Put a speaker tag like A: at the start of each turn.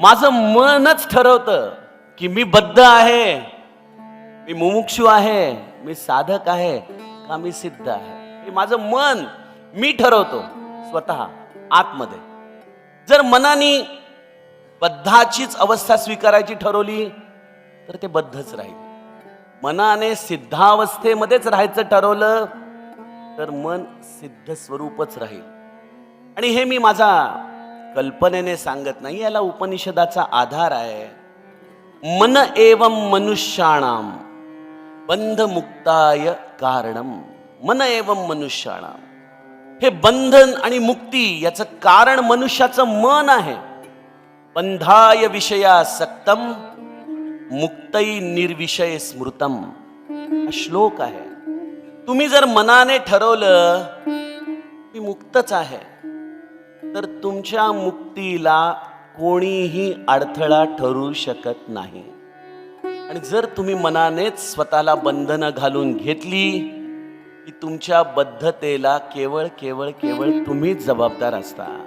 A: माझं मनच ठरवतं की मी बद्ध आहे मी मुमुक्षू आहे मी साधक आहे का मी सिद्ध आहे. हे माझं मन मी ठरवतो स्वतः आतमध्ये. जर मनाने बद्धाचीच अवस्था स्वीकारायची ठरवली तर ते बद्धच राहील. मनाने सिद्धावस्थेमध्येच राहायचं ठरवलं तर मन सिद्ध स्वरूपच राहील. आणि हे मी माझा कल्पनेने सांगत नाही याला उपनिषदाचा आधार आहे. मन एवं मनुष्याणाम बंधमुक्ताय कारणम मन एवं मनुष्याणाम हे बंधन आणि मुक्ती याचं कारण मनुष्याचं मन आहे. बंधाय विषया सक्तम मुक्तई निर्विषय स्मृतम. हा श्लोक आहे. तुम्ही जर मनाने ठरवलं मी मुक्तच आहे. तर तुमच्या मुक्तीला कोणीही अडथळा ठरू शकत नाही. आणि जर तुम्ही मनानेच स्वतःला बंधनं घालून घेतली की तुमच्या बद्धतेला केवळ केवळ केवळ तुम्हीच जबाबदार असता.